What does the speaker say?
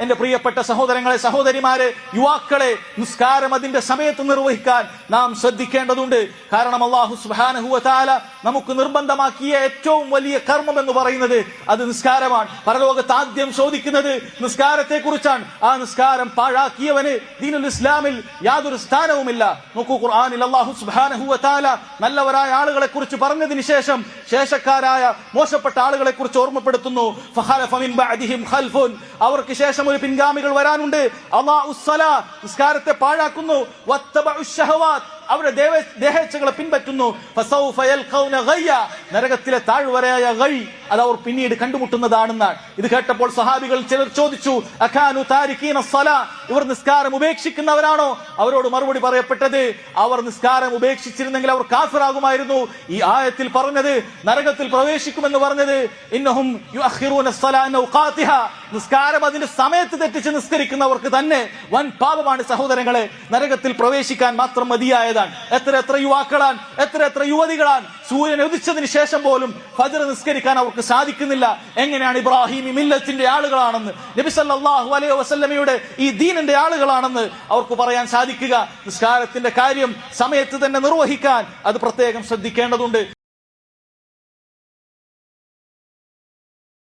എന്റെ പ്രിയപ്പെട്ട സഹോദരങ്ങളെ സഹോദരിമാരെ യുവാക്കളെ നിസ്കാരം അതിന്റെ സമയത്ത് നിർവഹിക്കാൻ നാം ശ്രദ്ധിക്കേണ്ടതുണ്ട്. കാരണം അള്ളാഹു സുഹാനഹുല നമുക്ക് നിർബന്ധമാക്കിയ ഏറ്റവും വലിയ കർമ്മം എന്ന് പറയുന്നത് അത് നിസ്കാരമാണ്. പരലോകത്ത് ആദ്യം ചോദിക്കുന്നത് നിസ്കാരത്തെ കുറിച്ചാണ് ആ നിസ്കാരം പാഴാക്കിയവന് ദീനുൽ ഇസ്ലാമിൽ യാതൊരു സ്ഥാനവുമില്ല. നോക്കൂ ഖുർആാനിൽ അള്ളാഹു സുഹാനഹുല നല്ലവരായ ആളുകളെ കുറിച്ച് പറഞ്ഞതിന് ശേഷം ശേഷക്കാരായ മോശപ്പെട്ട ആളുകളെ കുറിച്ച് ഓർമ്മപ്പെടുത്തുന്നു അവർക്ക് ശേഷം ഒരു പിൻഗാമികൾ വരാനുണ്ട്. അള്ളാഹുസ്സലാ നിസ്കാരത്തെ പാഴാക്കുന്നു. അവരുടെ ദേവ ദേഹേച്ഛകളെ പിൻപറ്റുന്നു. നരകത്തിലെ താഴ്വരയായ ഗൈ അത് അവർ പിന്നീട് കണ്ടുമുട്ടുന്നതാണെന്നാണ്. ഇത് കേട്ടപ്പോൾ സഹാബികൾ ചിലർ ചോദിച്ചു അഖാനു താരിഖീന സല ഇവർ നിസ്കാരം ഉപേക്ഷിക്കുന്നവരാണോ? അവരോട് മറുപടി പറയപ്പെട്ടത് അവർ നിസ്കാരം ഉപേക്ഷിച്ചിരുന്നെങ്കിൽ അവർ കാഫിറാകുമായിരുന്നു. ഈ ആയത്തിൽ പറഞ്ഞത് നരകത്തിൽ പ്രവേശിക്കുമെന്ന് പറഞ്ഞത് ഇന്നഹും നിസ്കാരം അതിന്റെ സമയത്ത് തെറ്റിച്ച് നിസ്കരിക്കുന്നവർക്ക് തന്നെ വൻ പാപമാണ് സഹോദരങ്ങളെ. നരകത്തിൽ പ്രവേശിക്കാൻ മാത്രം മതിയായതാണ് എത്ര എത്ര യുവാക്കളാണ് എത്ര എത്ര യുവതികളാണ് സൂര്യൻ ഉദിച്ചതിന് ശേഷം പോലും ഫജർ നിസ്കരിക്കാൻ അവർക്ക് സാധിക്കുന്നില്ല. എങ്ങനെയാണ് ഇബ്രാഹിമി മില്ലത്തിന്റെ ആളുകളാണെന്ന്? നബി സല്ലല്ലാഹു അലൈഹി വസല്ലമയുടെ ഈ ദീനിന്റെ ആളുകളാണെന്ന് അവർക്ക് പറയാൻ സാധിക്കുക. നിസ്കാരത്തിന്റെ കാര്യം സമയത്ത് തന്നെ നിർവഹിക്കാൻ അത് പ്രത്യേകം ശ്രദ്ധിക്കേണ്ടതുണ്ട്.